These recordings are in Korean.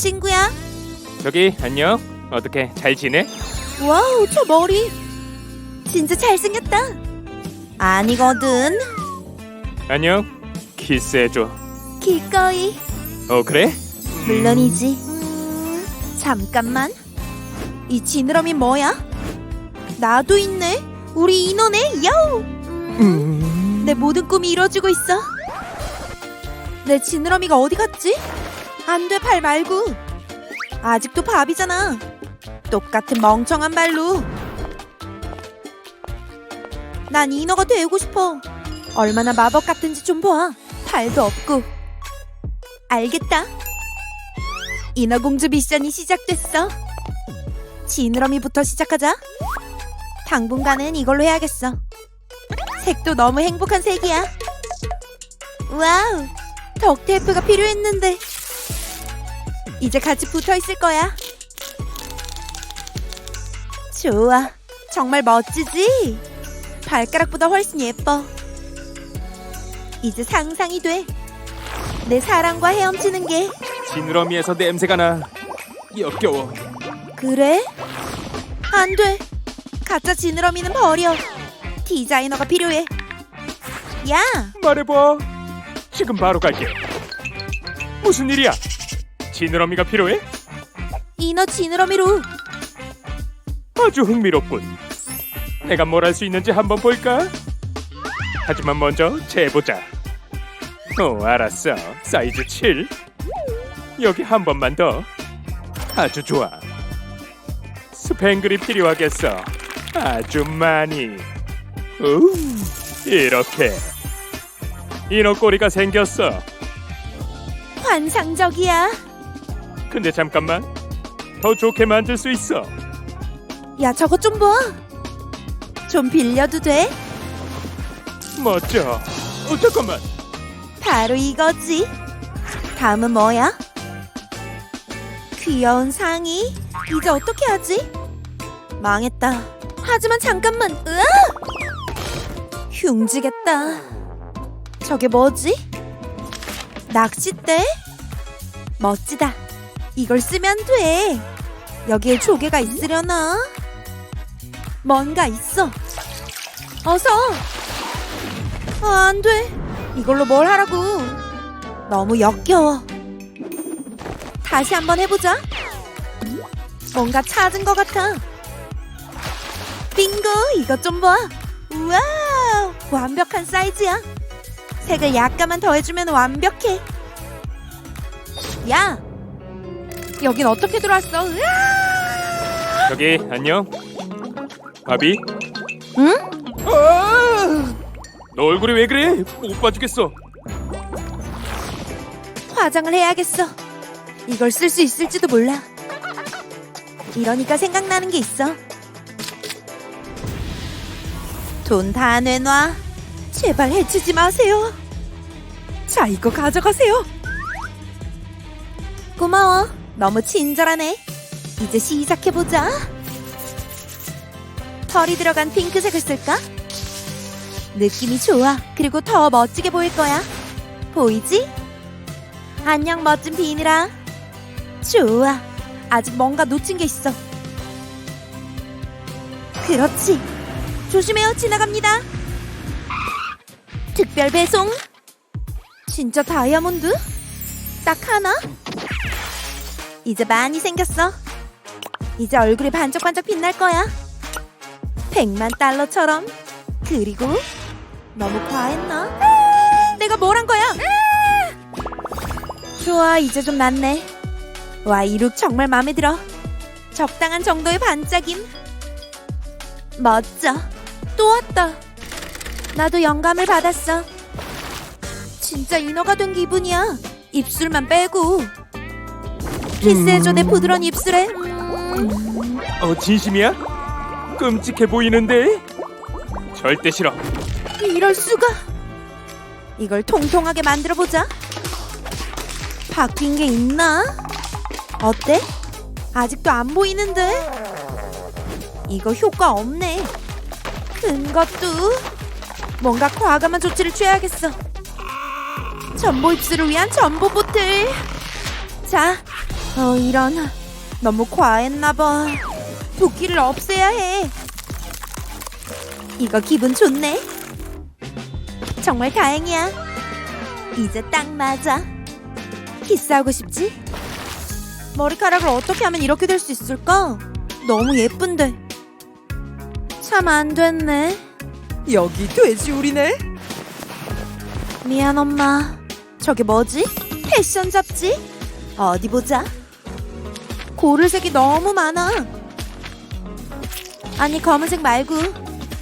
친구야. 저기 안녕. 어떻게 잘 지내? 와우, 저 머리. 진짜 잘생겼다. 아니거든. 안녕. 키스해줘. 기꺼이. 어 그래? 물론이지. 잠깐만. 이 지느러미 뭐야? 나도 있네. 우리 인원에 야우. 음. 내 모든 꿈이 이루어지고 있어. 내 지느러미가 어디 갔지? 안 돼, 발 말고. 아직도 밥이잖아. 똑같은 멍청한 발로. 난 인어가 되고 싶어. 얼마나 마법 같은지 좀 봐. 발도 없고. 알겠다. 인어공주 미션이 시작됐어. 지느러미부터 시작하자. 당분간은 이걸로 해야겠어. 색도 너무 행복한 색이야. 와우, 덕테이프가 필요했는데. 이제 같이 붙어 있을 거야. 좋아, 정말 멋지지? 발가락보다 훨씬 예뻐. 이제 상상이 돼. 내 사랑과 헤엄치는 게 지느러미에서 냄새가 나. 역겨워. 그래? 안 돼. 가짜 지느러미는 버려. 디자이너가 필요해. 야, 말해봐. 지금 바로 갈게. 무슨 일이야? 지느러미가 필요해? 인어 지느러미로 아주 흥미롭군. 내가 뭘 할 수 있는지 한번 볼까? 하지만 먼저 재보자. 어, 알았어. 사이즈 7. 여기 한 번만 더. 아주 좋아. 스팽글이 필요하겠어. 아주 많이. 우, 이렇게. 인어 꼬리가 생겼어. 환상적이야. 근데 잠깐만. 더 좋게 만들 수 있어. 야, 저거 좀 봐. 좀 빌려도 돼? 멋져. 어, 잠깐만. 바로 이거지. 다음은 뭐야? 귀여운 상의. 이제 어떻게 하지? 망했다. 하지만 잠깐만. 으아! 흉지겠다. 저게 뭐지? 낚싯대? 멋지다. 이걸 쓰면 돼. 여기에 조개가 있으려나? 뭔가 있어. 어서. 아, 안 돼. 이걸로 뭘 하라고. 너무 역겨워. 다시 한번 해보자. 뭔가 찾은 것 같아. 빙고, 이것 좀 봐. 우와, 완벽한 사이즈야. 색을 약간만 더해주면 완벽해. 야, 여긴 어떻게 들어왔어? 으아! 저기 안녕. 바비. 응? 아! 너 얼굴이 왜 그래? 못 봐주겠어. 화장을 해야겠어. 이걸 쓸 수 있을지도 몰라. 이러니까 생각나는 게 있어. 돈 다 내놔. 제발 해치지 마세요. 자, 이거 가져가세요. 고마워. 너무 친절하네. 이제 시작해보자. 펄이 들어간 핑크색을 쓸까? 느낌이 좋아. 그리고 더 멋지게 보일 거야. 보이지? 안녕 멋진 비닐아 좋아 아직 뭔가 놓친 게 있어 그렇지 조심해요 지나갑니다 특별 배송 진짜 다이아몬드? 딱 하나? 이제 많이 생겼어 이제 얼굴이 반짝반짝 빛날 거야 100만 달러처럼 그리고 너무 과했나? 아, 내가 뭘 한 거야? 좋아, 이제 좀 낫네. 와, 이 룩 정말 마음에 들어. 적당한 정도의 반짝임. 멋져. 또 왔다. 나도 영감을 받았어. 진짜 인어가 된 기분이야. 입술만 빼고. 키스해줘 내 부드러운 입술에. 음, 어 진심이야? 끔찍해 보이는데? 절대 싫어. 이럴 수가. 이걸 통통하게 만들어 보자. 바뀐 게 있나? 어때? 아직도 안 보이는데? 이거 효과 없네. 큰 것도 뭔가 과감한 조치를 취해야겠어. 전보 입술을 위한 전보 보틀. 자, 어, 이런. 너무 과했나봐. 도끼를 없애야 해. 이거 기분 좋네. 정말 다행이야. 이제 딱 맞아. 키스하고 싶지? 머리카락을 어떻게 하면 이렇게 될 수 있을까? 너무 예쁜데. 참 안 됐네. 여기 돼지우리네. 미안 엄마. 저게 뭐지? 패션 잡지? 어디 보자. 고르색이 너무 많아. 아니 검은색 말고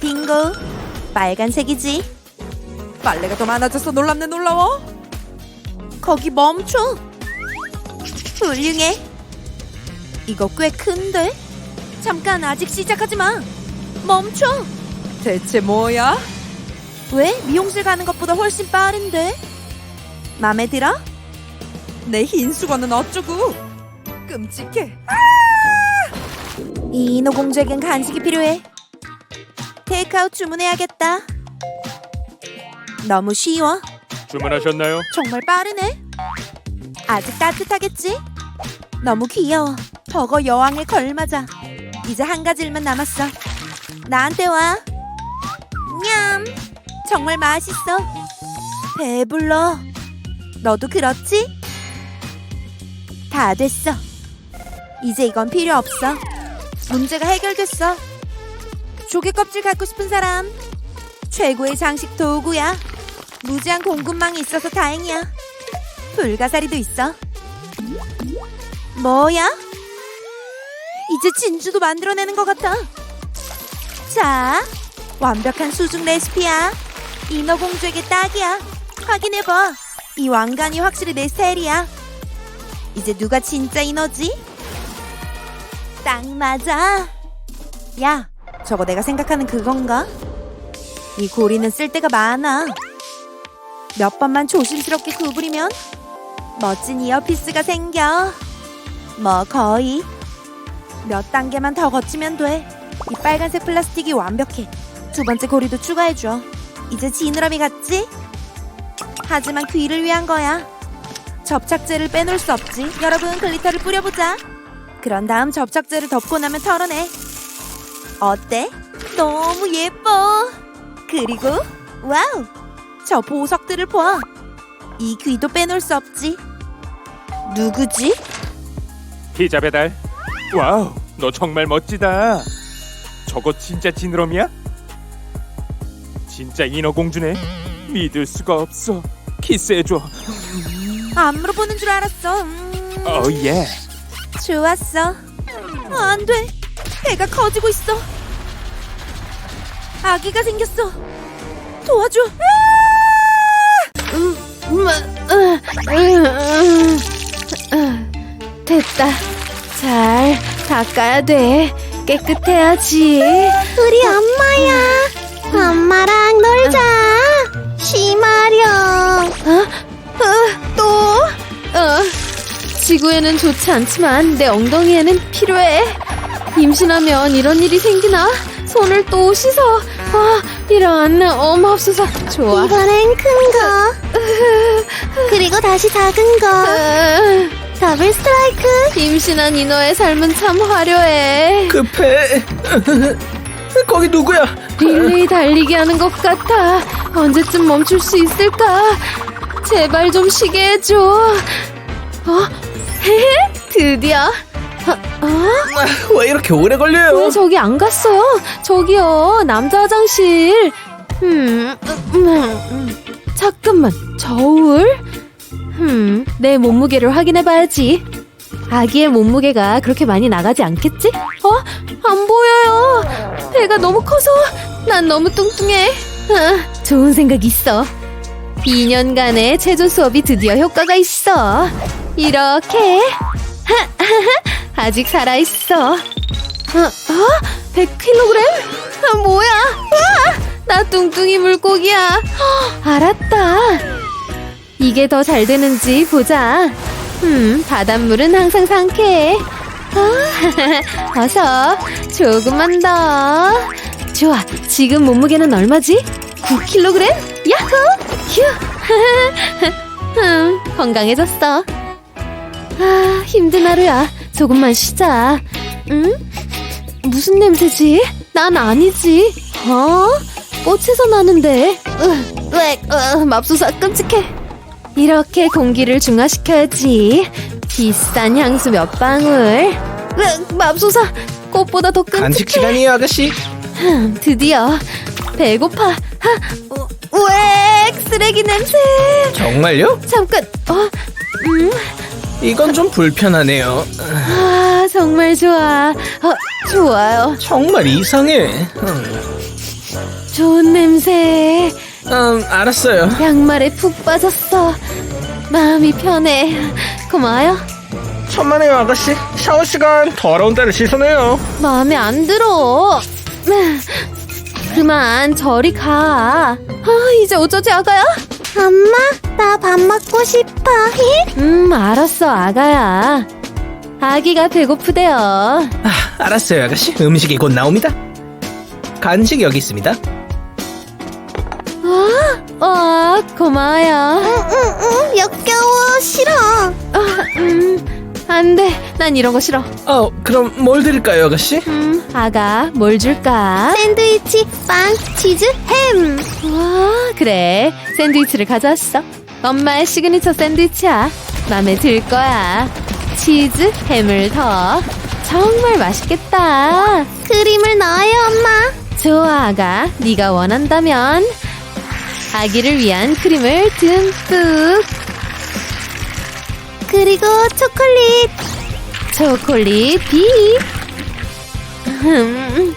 빙고 빨간색이지. 빨래가 더 많아져서 놀랍네 놀라워. 거기 멈춰. 훌륭해. 이거 꽤 큰데? 잠깐 아직 시작하지 마. 멈춰. 대체 뭐야? 왜 미용실 가는 것보다 훨씬 빠른데? 맘에 들어? 내 흰 수건은 어쩌고? 끔찍해. 이 인어공주에겐 간식이 필요해. 테이크아웃 주문해야겠다. 너무 쉬워. 주문하셨나요? 정말 빠르네. 아직 따뜻하겠지? 너무 귀여워. 버거 여왕에 걸맞아. 이제 한 가지 일만 남았어. 나한테 와. 냠. 정말 맛있어. 배불러. 너도 그렇지? 다 됐어. 이제 이건 필요 없어. 문제가 해결됐어. 조개 껍질 갖고 싶은 사람. 최고의 장식 도구야. 무제한 공급망이 있어서 다행이야. 불가사리도 있어. 뭐야? 이제 진주도 만들어내는 것 같아. 자, 완벽한 수중 레시피야. 인어공주에게 딱이야. 확인해봐. 이 왕관이 확실히 내 스타일이야. 이제 누가 진짜 인어지? 딱 맞아. 야, 저거 내가 생각하는 그건가? 이 고리는 쓸데가 많아. 몇 번만 조심스럽게 구부리면 멋진 이어피스가 생겨. 뭐 거의 몇 단계만 더 거치면 돼. 이 빨간색 플라스틱이 완벽해. 두 번째 고리도 추가해줘. 이제 지느러미 같지? 하지만 귀를 위한 거야. 접착제를 빼놓을 수 없지. 여러분 글리터를 뿌려보자. 그런 다음 접착제를 덮고 나면 털어내. 어때? 너무 예뻐. 그리고 와우, 저 보석들을 봐. 이 귀도 빼놓을 수 없지. 누구지? 피자 배달. 와우, 너 정말 멋지다. 저거 진짜 지느러미야? 진짜 인어공주네. 믿을 수가 없어. 키스해줘. 안 물어보는 줄 알았어. 음, 어 예. 좋았어. 안 돼. 배가 커지고 있어. 아기가 생겼어. 도와줘. 됐다. 잘 닦아야 돼. 깨끗해야지. 우리 엄마야. 엄마랑 놀자. 심하렴. 또? 어, 지구에는 좋지 않지만 내 엉덩이에는 필요해. 임신하면 이런 일이 생기나? 손을 또 씻어. 아, 이런 어마없어서 좋아. 이번엔 큰 거. 그리고 다시 작은 거. 어, 더블 스트라이크. 임신한 인어의 삶은 참 화려해. 급해. 거기 누구야? 릴레이 달리기 하는 것 같아. 언제쯤 멈출 수 있을까? 제발 좀 쉬게 해줘. 어? 드디어. 어? 어? 왜 이렇게 오래 왜 걸려요? 저기 안 갔어요? 저기요, 남자 화장실. 음, 음, 음. 잠깐만, 저울? 음, 내 몸무게를 확인해봐야지. 아기의 몸무게가 그렇게 많이 나가지 않겠지? 어? 안 보여요. 배가 너무 커서 난 너무 뚱뚱해. 아, 좋은 생각 있어. 2년간의 체조 수업이 드디어 효과가 있어. 이렇게. 아직 살아있어. 어, 어? 100kg? 아, 뭐야? 와! 나 뚱뚱이 물고기야. 헉, 알았다. 이게 더 잘 되는지 보자. 음, 바닷물은 항상 상쾌해. 아, 어서 조금만 더. 좋아, 지금 몸무게는 얼마지? 9kg? 야호! 휴! 음, 건강해졌어. 아, 힘든 하루야. 조금만 쉬자. 응? 무슨 냄새지? 난 아니지. 어? 꽃에서 나는데. 으, 으, 으, 맙소사 끔찍해. 이렇게 공기를 중화시켜야지. 비싼 향수 몇 방울. 으, 맙소사. 꽃보다 더 끔찍해. 간식 시간이에요, 아가씨. 드디어 배고파. 하, 어, 왜 쓰레기 냄새. 정말요? 잠깐. 어, 음. 이건 좀 불편하네요. 아, 정말 좋아. 어, 좋아요. 정말 이상해. 음, 좋은 냄새. 음, 알았어요. 양말에 푹 빠졌어. 마음이 편해. 고마워요. 천만에요, 아가씨. 샤워 시간 더러운 데를 씻어내요. 마음에 안 들어. 그만 저리 가. 아, 이제 어쩌지 아가야? 엄마, 나 밥 먹고 싶어. 음, 알았어 아가야. 아기가 배고프대요. 아, 알았어요, 아가씨. 음식이 곧 나옵니다. 간식 여기 있습니다. 어, 고마워요. 응, 역겨워, 싫어. 아, 음, 안 돼. 난 이런 거 싫어. 어, 그럼 뭘 드릴까요, 아가씨? 음, 아가, 뭘 줄까? 샌드위치, 빵, 치즈, 햄. 와, 그래. 샌드위치를 가져왔어. 엄마의 시그니처 샌드위치야. 맘에 들 거야. 치즈, 햄을 더. 정말 맛있겠다. 크림을 넣어요, 엄마. 좋아, 아가. 네가 원한다면 아기를 위한 크림을 듬뿍. 그리고 초콜릿. 초콜릿 비. 음,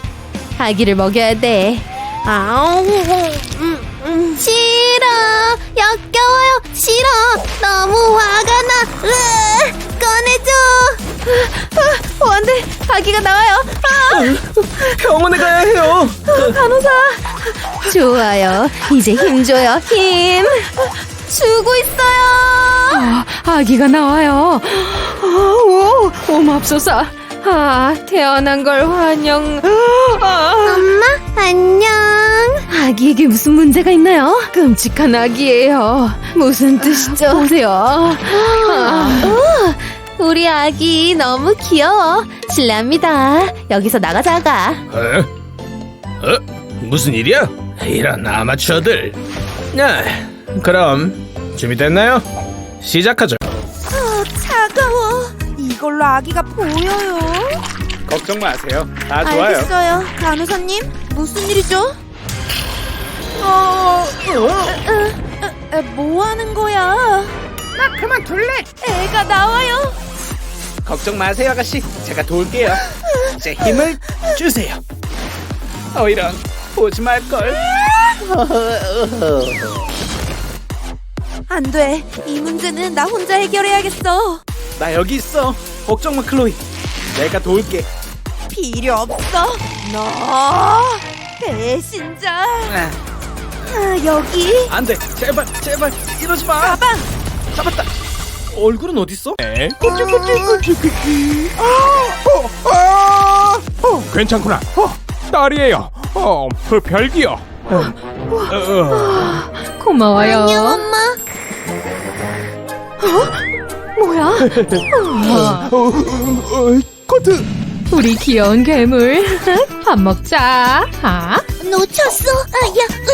아기를 먹여야 돼. 아우. 음, 음. 싫어. 역겨워요. 싫어. 너무 화가 나. 으, 꺼내줘. 어, 안 돼. 아기가 나와요. 병원에 가야 해요. 간호사. 좋아요. 이제 힘 줘요. 힘. 주고 있어요. 아기가 나와요. 오, 오, 맙소사. 아, 태어난 걸 환영. 아, 엄마, 안녕. 아기에게 무슨 문제가 있나요? 끔찍한 아기예요. 무슨 뜻이죠? 보세요. 아, 오, 우리 아기 너무 귀여워. 실례합니다. 여기서 나가자, 아가. 어? 어? 무슨 일이야? 이런 아마추어들. 네, 그럼 준비됐나요? 시작하죠. 차가워. 이걸로 아기가 보여요. 걱정 마세요. 다 알겠어요. 간호사님, 무슨 일이죠? 어, 에, 에, 뭐 하는 거야? 나 그만 둘래. 애가 나와요. 걱정 마세요, 아가씨. 제가 도울게요. 제 힘을 주세요. 어 이런 보지 말 걸. 안 돼. 이 문제는 나 혼자 해결해야겠어. 나 여기 있어. 걱정 마, 클로이. 내가 도울게. 필요 없어. 너 배신자. 아, 아, 여기 안 돼. 제발, 제발 이러지 마. 가방. 잡았다. 얼굴은 어디 있어? 에? 어, 괜찮구나. 어, 딸이에요. 어, 그 별기요. 어, 어, 어. 고마워요. 뭐야? 어, 어, 코트. 우리 귀여운 괴물. 밥 먹자. 아? 놓쳤어. 아, 야, 으,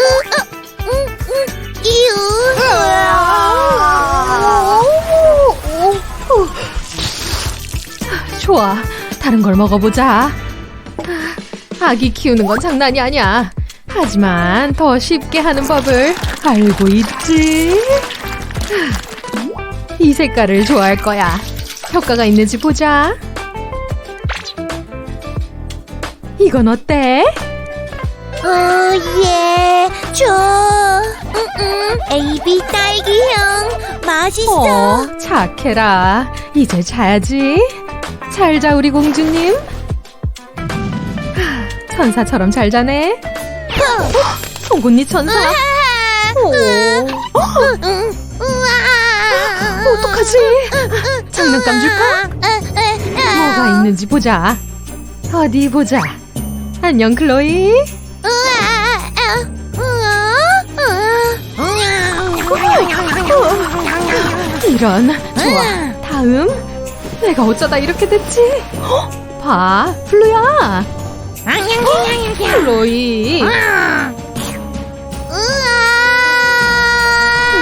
으, 아, 음, 음, 이유. 좋아. 다른 걸 먹어보자. 아기 키우는 건 장난이 아니야. 하지만 더 쉽게 하는 법을 알고 있지. 이 색깔을 좋아할 거야. 효과가 있는지 보자. 이건 어때? 어, 예, 줘. 음, 음, AB 딸기향. 맛있어. 어, 착해라. 이제 자야지. 잘 자, 우리 공주님. 하, 천사처럼 잘 자네. 어, 송곳니 천사. 오, 응, 우와. 어떡하지? 장난감 줄까? 뭐가 있는지 보자. 어디 보자. 안녕, 클로이. 이런. 좋아. 마음? 내가 어쩌다 이렇게 됐지? 헉, 봐, 플루야. 플로이.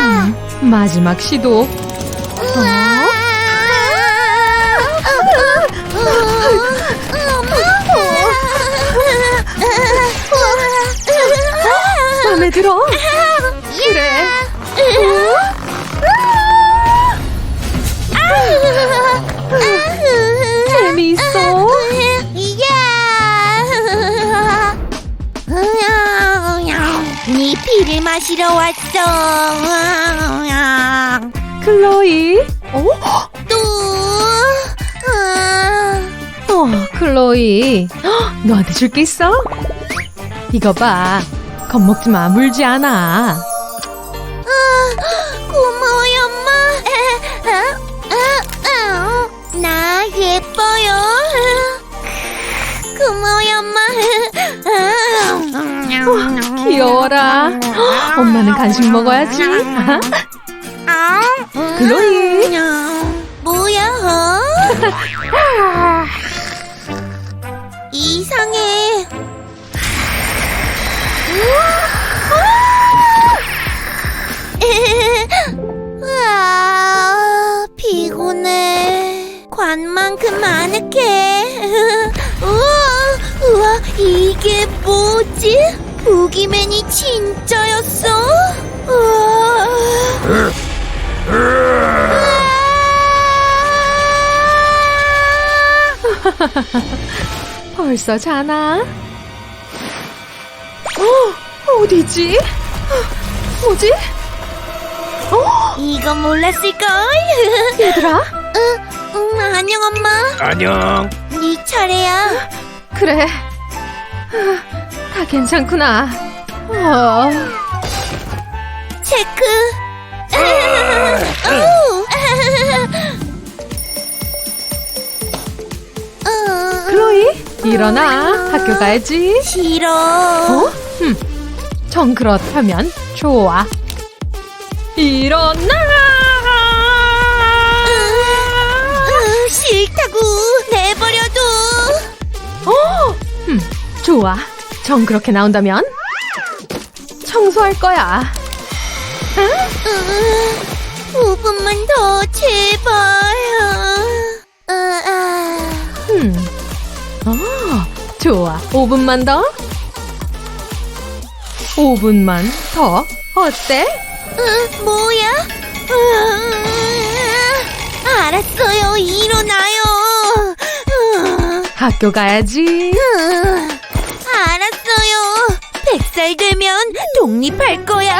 음, 마지막 시도. 어? 마음에 들어? 그래. 재미있어. 네 피를 마시러 왔어. 클로이. 어? 또. 어, 클로이. 헉, 너한테 줄 게 있어? 이거 봐. 겁먹지 마, 물지 않아. 고마워요, 엄마. 나 예뻐요. 고마워요, 엄마. 귀여워라. 헉, 엄마는 간식 먹어야지. 클로이. 뭐야? 이상해. 아, 피곤해. 관만큼 아늑해. 우와, 우와, 이게 뭐지? 보기맨이 진짜였어? 우와. 벌써 자나? 어, 어디지? 어, 뭐지? 이거 몰랐을걸? 얘들아? 응, 안녕 엄마. 안녕. 네 차례야. 그래. 아, 다 괜찮구나. 어, 체크. 오. 어, 클로이, 일어나. 학교 가야지. 싫어. 어? 흠, 정 그렇다면 좋아. 일어나! 으, 싫다고 내버려둬. 어, 음, 좋아. 정 그렇게 나온다면 청소할 거야. 으, 5분만 더 제발. 어, 아. 음, 어, 좋아. 5분만 더. 5분만 더. 어때? 으, 뭐야? 으, 알았어요. 일어나요. 으, 학교 가야지. 으, 알았어요. 100살 되면 독립할 거야.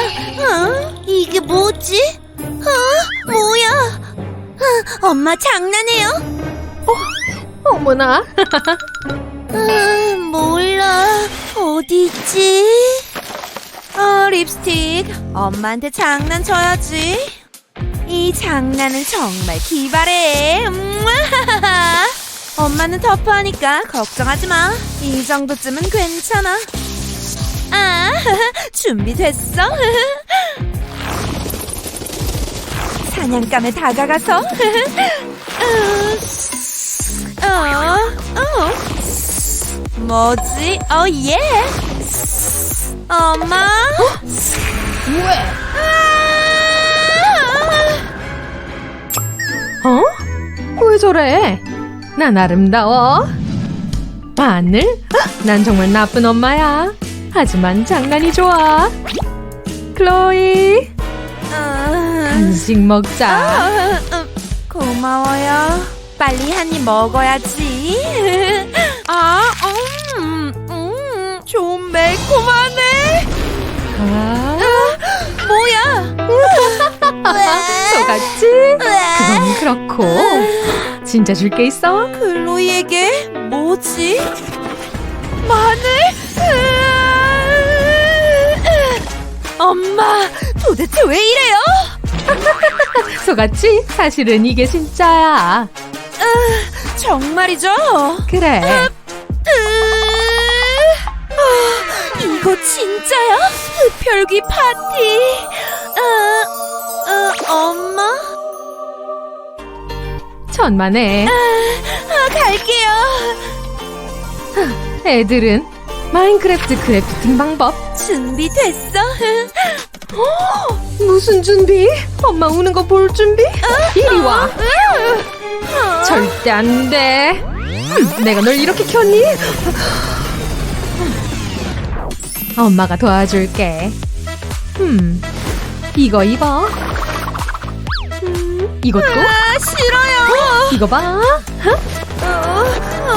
어? 이게 뭐지? 어? 뭐야? 어, 엄마 장난해요? 어머나. 으, 몰라. 어디 있지? 어, 립스틱. 엄마한테 장난쳐야지. 이 장난은 정말 기발해. 음, 엄마는 터프하니까 걱정하지 마. 이 정도쯤은 괜찮아. 아, 준비됐어? 사냥감에 다가가서. 어, 어. 뭐지? 어, 예. 엄마? 어? 왜 저래? 난 아름다워. 마늘? 헉, 난 정말 나쁜 엄마야. 하지만 장난이 좋아. 클로이, 어, 간식 먹자. 어, 어, 고마워요. 빨리 한 입 먹어야지. 아, 음, 음, 좀 매콤하네. 아, 뭐야? 속았지? 그건 그렇고. 진짜 줄 게 있어? 클로이에게 뭐지? 마늘? 엄마, 도대체 왜 이래요? 속았지? 사실은 이게 진짜야. 정말이죠? 그래. 아, 이거 진짜야? 흡혈귀 파티. 어, 어, 엄마? 천만에. 아, 갈게요. 애들은 마인크래프트 크래프팅 방법. 준비됐어? 무슨 준비? 엄마 우는 거 볼 준비? 이리 와. 절대 안 돼. 음, 내가 널 이렇게 켰니? 엄마가 도와줄게. 음, 이거 입어. 음, 이것도? 아, 싫어요. 이거 봐. 어,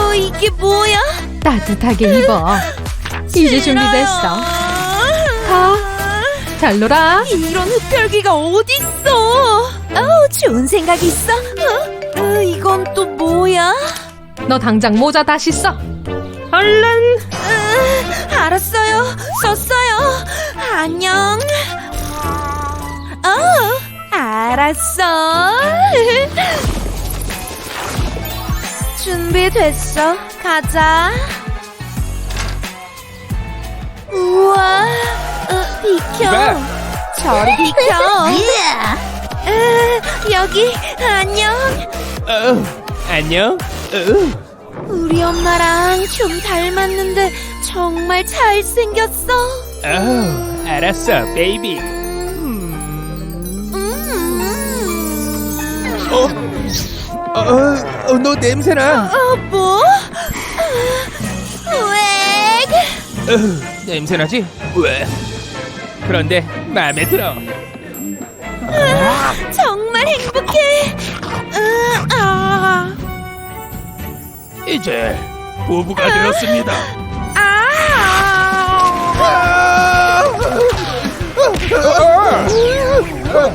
어, 이게 뭐야? 따뜻하게 입어. 이제 준비됐어. 가. 잘 놀아. 이런 흡혈귀가 어딨어? 아우, 좋은 생각 있어. 어? 어, 이건 또 뭐야? 너 당장 모자 다시 써. 얼른. 으, 알았어요. 썼어요. 안녕. 어, 알았어. 준비됐어. 가자. 우와, 어, 비켜. 왜? 저리 비켜. 으, 여기 안녕. 어, 안녕. 어, 우리 엄마랑 좀 닮았는데 정말 잘생겼어. 어, 알았어, 베이비. 음. 어, 어, 너 냄새나. 어, 뭐? 왜? 어, 냄새나지? 왜? 그런데 마음에 들어. 정말 행복해. 으, 아, 이제 부부가 되었습니다. 아.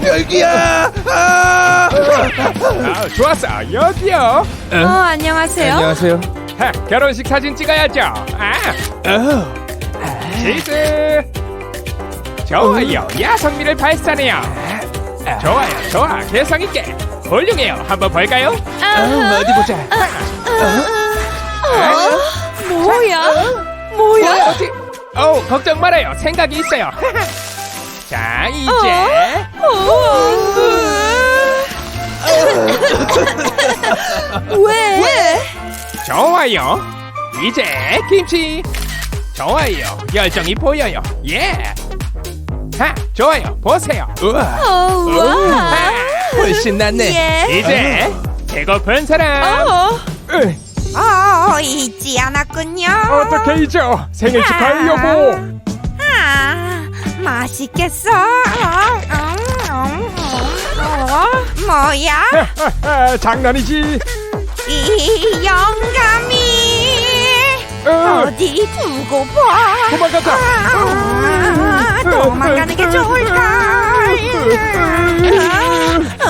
별기야. 아! 아, 좋았어. 여기요. 어, 안녕하세요. 안녕하세요. 하, 결혼식 사진 찍어야죠. 아, 어, 치즈. 좋아요. 야성미를 발산해요. 좋아요, 좋아. 개성 있게. 훌륭해요. 한번 볼까요? 어, 어디 보자. 어? 뭐야? 뭐야? 어디? 어, 걱정 말아요. 생각이 있어요. 자, 이제 왜? 좋아요. 이제 김치. 좋아요. 열정이 보여요. 예. 하, 좋아요. 보세요. 우와, 어, 와. 하, 훨씬 낫네. 예. 이제 배고픈 사람. 어, 으, 어, 잊지 않았군요. 어떻게 잊어? 생일 축하해 여보. 아, 맛있겠어. 음, 음, 음. 어, 뭐야? 아, 장난이지. 이 영감이 으, 어디 두고 봐. 도망가자. 아, 도망가는 게 좋을까? 어,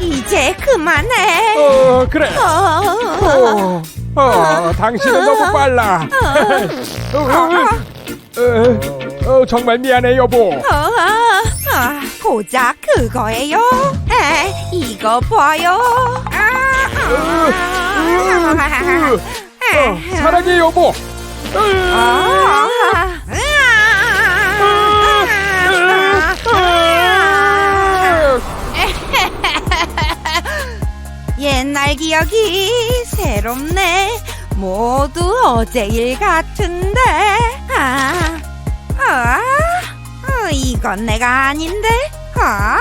이제 그만해. 어, 그래. 어, 어, 어, 당신은 너무 빨라. 어, 어, 어, 정말 미안해 여보. 어, 아, 고작 그거예요. 에, 이거 봐요. 아, 아, 어, 사랑해 여보. 아, 아, 옛날 기억이 새롭네. 모두 어제 일 같은데. 아, 아, 어, 이건 내가 아닌데. 아,